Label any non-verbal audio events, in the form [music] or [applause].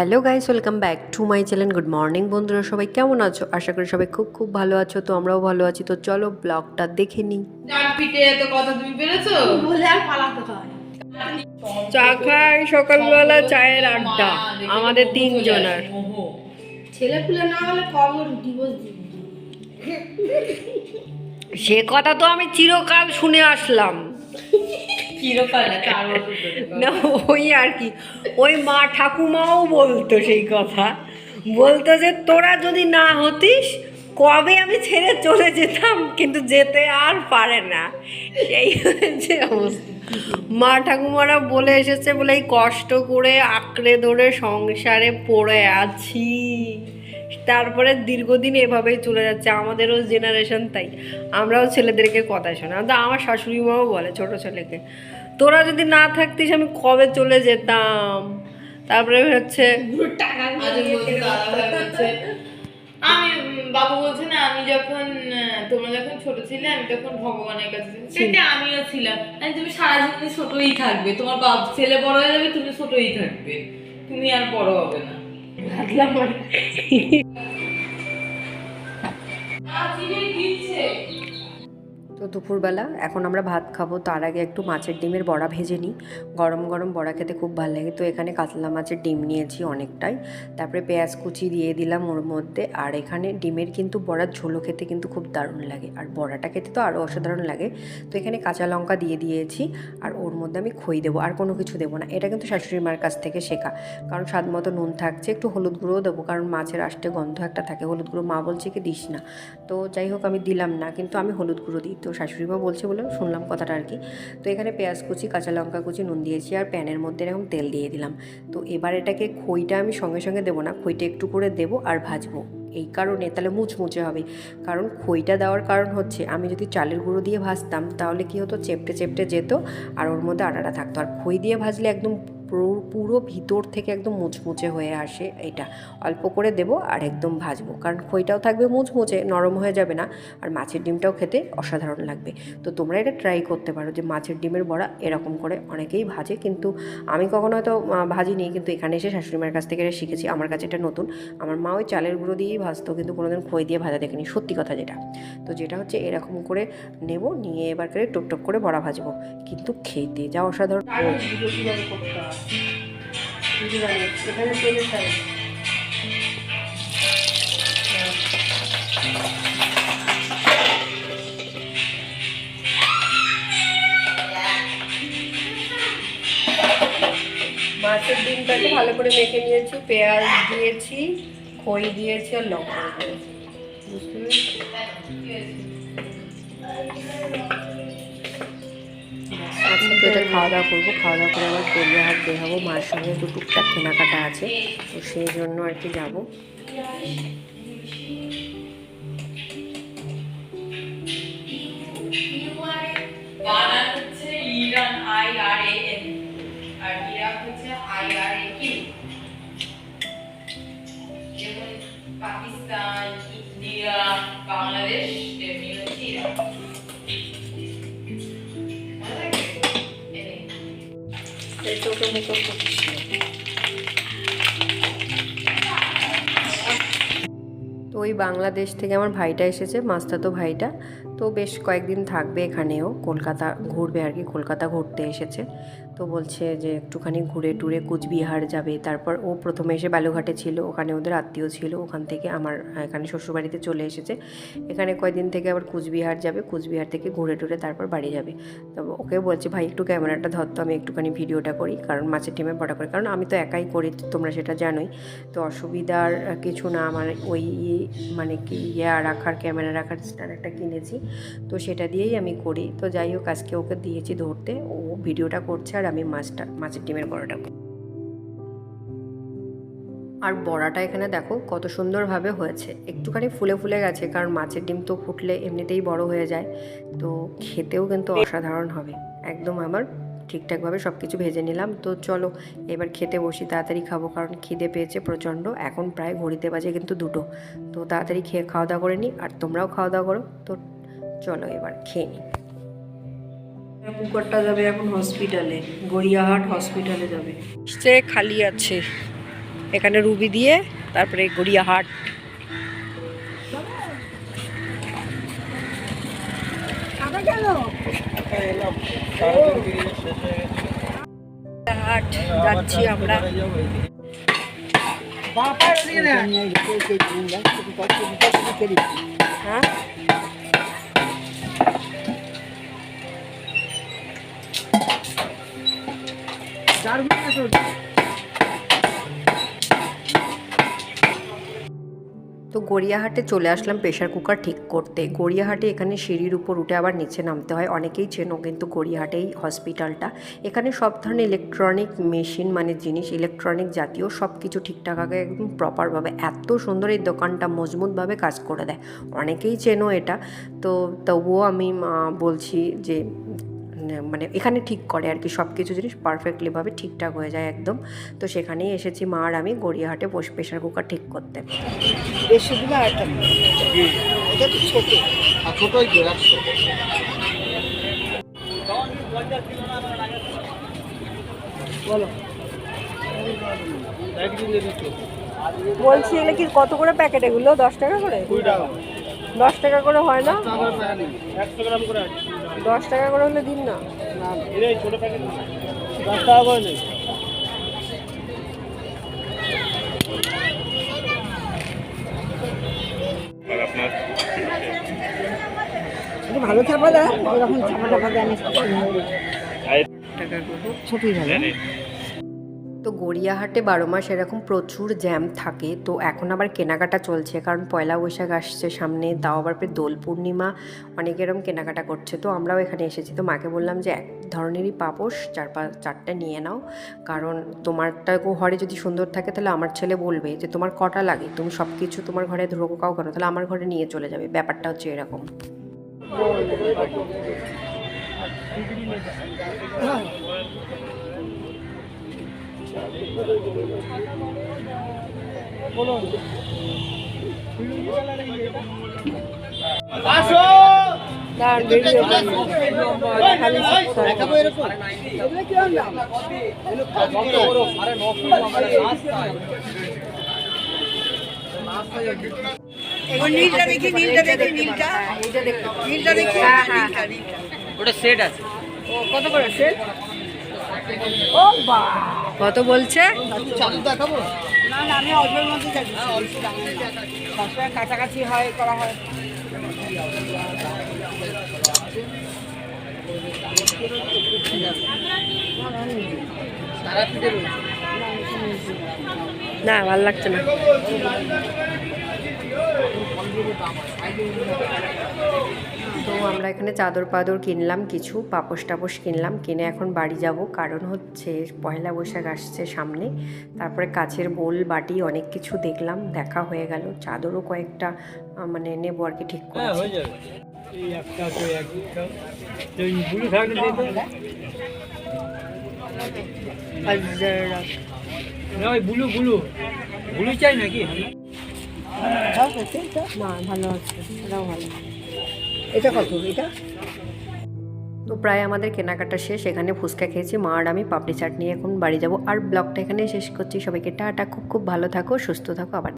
Hello guys welcome back to my channel. Good morning বন্ধুরা সবাই কেমন আছো? আশা করি সবাই খুব খুব ভালো আছো তো আমরাও ভালো আছি। তো চলো ব্লগটা দেখে নিই। পিঠে এত কথা তুমি পেরেছ? বলে আর পালাতে হয়। চা খাই সকালবেলা চায়ের আড্ডা আমাদের তিনজনের। ছেলে পুলে না হলে কবে ডিভোর্স দিবি সে কথা তো আমি চিরকাল শুনে আসলাম। [laughs] না ওই আর কি। ওই মা ঠাকুমাও বলতো সেই কথা। বলতো যে তোরা যদি না হতিস কবে আমি ছেড়ে চলে যেতাম? কিন্তু যেতে আর পারে না। সেই হচ্ছে অবস্থা। মা ঠাকুমারা বলে এসেছে বলে এই কষ্ট করে আঁকড়ে ধরে সংসারে পড়ে আছি। তারপরে দীর্ঘদিন এভাবেই চলে যাচ্ছে আমাদেরও জেনারেশন তাই। আমরাও ছেলেদেরকে কথা শোনা তো আমার শাশুড়ি মাও বলে ছোট ছেলেকে। তোরা যদি না থাকতিস আমি কবে চলে যেতাম? তারপরে হচ্ছে আমি বাবু বলছে না আমি যখন তোমরা যখন ছোট ছিলে আমি তখন ভগবানের কাছে সেটা আমিও ছিলাম। আমি তুমি সারা জীবন ছোটই থাকবে। তোমার বাপ ছেলে বড় হয়ে যাবে তুমি ছোটই থাকবে। তুমি আর বড় হবে না। [laughs] la [laughs] তো দুপুরবেলা, এখন আমরা ভাত খাব, তার আগে একটু মাছের ডিমের বড়া ভেজে নিই। গরম গরম বড়া খেতে খুব ভালো লাগে। তো এখানে কাতলা মাছের ডিম নিয়েছি অনেকটাই। তারপরে পেঁয়াজ কুচি দিয়ে দিলাম ওর মধ্যে। আর এখানে ডিমের কিন্তু বড়ার ঝোলো খেতে কিন্তু খুব দারুণ লাগে। আর বড়াটা খেতে তো আরও অসাধারণ লাগে। তো এখানে কাঁচা লঙ্কা দিয়ে দিয়েছি। আর ওর মধ্যে আমি খই দেবো। আর কোনো কিছু দেবো না। এটা কিন্তু শাশুড়ি মার কাছ থেকে শেখা। কারণ স্বাদ মতো নুন থাকছে, একটু হলুদ গুঁড়োও দেবো। কারণ মাছের আষ্টে গন্ধ একটা থাকে। হলুদ গুঁড়ো মা বলছে কি দিস না। তো যাই হোক, আমি দিলাম না। কিন্তু আমি হলুদ গুঁড়ো দিই। তো শাশুড়ি মা বলছে বলে শুনলাম কথাটা আর কি। তো এখানে পেঁয়াজ কুচি, কাঁচা লঙ্কা কুচি, নুন দিয়েছি আর প্যানের মধ্যে এরকম তেল দিয়ে দিলাম। তো এবার এটাকে খইটা আমি সঙ্গে সঙ্গে দেবো না, খইটা একটু করে দেবো আর ভাজবো। এই কারণে তাহলে মুচমুচে হবে। কারণ খইটা দেওয়ার কারণ হচ্ছে, আমি যদি চালের গুঁড়ো দিয়ে ভাজতাম, তাহলে কি হতো, চেপটে চেপটে যেত আর ওর মধ্যে আটাটা থাকতো। আর খই দিয়ে ভাজলে একদম পুরো ভিতর থেকে একদম মুচমুচে হয়ে আসে এটা। অল্প করে দেবো আর একদম ভাজবো। কারণ খইটাও থাকবে মুচমুচে, নরম হয়ে যাবে না। আর মাছের ডিমটাও খেতে অসাধারণ লাগবে। তো তোমরা এটা ট্রাই করতে পারো যে মাছের ডিমের বড়া এরকম করে অনেকেই ভাজে। কিন্তু আমি কখনো হয়তো ভাজিনি। কিন্তু এখানে এসে শাশুড়ি মায়ের কাছ থেকে এটা শিখেছি। আমার কাছে এটা নতুন। আমার মা ওই চালের গুঁড়ো দিয়েই ভাজতো। কিন্তু কোনোদিন খই দিয়ে ভাজা দেখেনি। সত্যি কথা যেটা। তো যেটা হচ্ছে এরকম করে নেব। নিয়ে এবার করে টপ করে বড়া ভাজবো। কিন্তু খেতে যা অসাধারণ এখানে তেলের সাইজ মাছের ডিমটাকে ভালো করে মেখে নিয়েছি, পেঁয়াজ দিয়েছি, খই দিয়েছি আর লঙ্কা দিয়েছি বুঝতে পেরেছি? আজকে তো এটা খাওয়া দাওয়া করব, খাওয়া দাওয়া করে আবার গড়িয়া হাট বের হব মার সঙ্গে, একটু টুকটাক কেনাকাটা আছে, তো সেই জন্য আর কি যাব। বানান হচ্ছে ইরান আই আর এ এই তোকে করছি তো ওই বাংলাদেশ থেকে আমার ভাইটা এসেছে, মাস্তাতো ভাইটা। তো বেশ কয়েকদিন থাকবে এখানেও, কলকাতা ঘুরবে আর কি, কলকাতা ঘুরতে এসেছে। তো বলছে যে একটুখানি ঘুরে টুরে কুচবিহার যাবে। তারপর ও প্রথমে এসে বালুঘাটে ছিল, ওখানে ওদের আত্মীয় ছিল। ওখান থেকে আমার, এখানে শ্বশুরবাড়িতে চলে এসেছে। এখানে কয়েকদিন থেকে আবার কুচবিহার যাবে, কুচবিহার থেকে ঘুরে টুরে তারপর বাড়ি যাবে। তো ওকে বলছি, ভাই, একটু ক্যামেরাটা ধরতো আমি একটুখানি ভিডিওটা করি, কারণ মাছের টিমে বড়া করি। কারণ আমি তো একাই করি, তোমরা সেটা জানোই। তো অসুবিধার কিছু না, আমার ওই মানে কি ইয়ে রাখার, ক্যামেরা রাখার স্ট্যান্ড একটা কিনেছি। তো সেটা দিয়েই আমি করি। তো যাই হোক, আজকে ওকে দিয়েছি ধরতে। ও ভিডিওটা করছে আর আমি মাছটা, মাছের ডিমের বড়াটা আর বড়াটা এখানে দেখো কত সুন্দরভাবে হয়েছে। একটুখানি ফুলে ফুলে গেছে, কারণ মাছের ডিম তো ফুটলে এমনিতেই বড় হয়ে যায়। তো খেতেও কিন্তু অসাধারণ হবে। একদম আমার ঠিকঠাকভাবে সব কিছু ভেজে নিলাম। তো চলো, এবার খেতে বসি, তাড়াতাড়ি খাব, কারণ খিদে পেয়েছে প্রচণ্ড। এখন প্রায় ঘড়িতে বাজে কিন্তু দুটো। তো তাড়াতাড়ি খেয়ে খাওয়া দাওয়া করে নিই আর তোমরাও খাওয়া দাওয়া করো। তো চলো এবার খেয়ে নিই কুকারটা যাবে এখন হসপিটালে গড়িয়াহাট হসপিটালে যাবে। সে খালি আছে। এখানে রুবি দিয়ে তারপরে গড়িয়াহাট। হাট যাচ্ছি আমরা। হ্যাঁ? তো গড়িয়াহাটে চলে আসলাম প্রেশার কুকার ঠিক করতে। গড়িয়াহাটে এখানে সিঁড়ির উপর উঠে আবার নিচে নামতে হয়। অনেকেই চেনো কিন্তু গড়িয়াহাটেই হসপিটালটা। এখানে সব ধরনের ইলেকট্রনিক মেশিন মানে জিনিস ইলেকট্রনিক জাতীয় সব কিছু ঠিকঠাক আগে একদম প্রপারভাবে এত সুন্দর এই দোকানটা মজবুতভাবে কাজ করে দেয়। অনেকেই চেনো এটা। তো তবুও আমি বলছি যে মানে এখানে ঠিক করে আর কি সব কিছু জিনিস পারফেক্টলিভাবে ঠিকঠাক হয়ে যায় একদম। তো সেখানেই এসেছি মা আর আমি গড়িয়াহাটে বসে প্রেশার কুকার ঠিক করতে। বেশি দিলে আরেকটা এটা তো ছোট। আর ছোটই তো একশো বলছি এগুলো কি কত করে প্যাকেট এগুলো? দশ টাকা করে? দশ টাকা করে হয় না? একশো গ্রাম করে দশ টাকা করে হলে দিন না। দশ টাকা করে নেই ভালো চাপা দেয় ছাপা চাপা টাপা দেয় ছোটই ভালো। তো গড়িয়াহাটে বারো মাস এরকম প্রচুর জ্যাম থাকে, তো এখন আবার কেনাকাটা চলছে। কারণ পয়লা বৈশাখ আসছে সামনে, তাও আবার দোল পূর্ণিমা, অনেক এরকম কেনাকাটা করছে। তো আমরাও এখানে এসেছি। তো মাকে বললাম যে, এক ধরনেরই পাপোশ, চার পাঁচ চারটে নিয়ে নাও। কারণ তোমারটা ঘরে যদি সুন্দর থাকে, তাহলে আমার ছেলে বলবে যে, তোমার কটা লাগে? তুমি সব কিছু তোমার ঘরে ঢোকাও কেন? তাহলে আমার ঘরে নিয়ে চলে যাবে। ব্যাপারটা হচ্ছে এরকম। খালি নীলটা দেখি নীলটা দেখি নীলটা। নীলটা দেখি হ্যাঁ, হ্যাঁ। ওটা সেট আছে। কত করে? সেল ও বা কত বলছে? চালু দেখাবো না না আমি অল্পের মধ্যে থাকি। সবসময় কাছাকাছি হয় করা হয়। না ভালো লাগছে না। তো আমরা এখানে চাদর পাদর কিনলাম কিছু পাপোশ টাপোশ কিনলাম কিনে এখন বাড়ি যাব। কারণ হচ্ছে পয়লা বৈশাখ আসছে সামনে। তারপরে কাছের বোল বাটি অনেক কিছু দেখলাম দেখা হয়ে গেল। চাদরও কয়েকটা মানে নেব আর কি ঠিক হ্যাঁ করেছি। এই ব্লু ব্লু ব্লু। ব্লু চাই নাকি? না ভালো আছে। এটাও ভালো। এটা কত? এটা? তো প্রায় আমাদের কেনাকাটা শেষ, এখানে ফুচকা খেয়েছি, মা আর আমি পাপড়ি চাট নিয়ে এখন বাড়ি যাব। আর ব্লগটা এখানে শেষ করছি। সবাইকে টাটা, খুব খুব ভালো থাকো, সুস্থ থাকো, আবার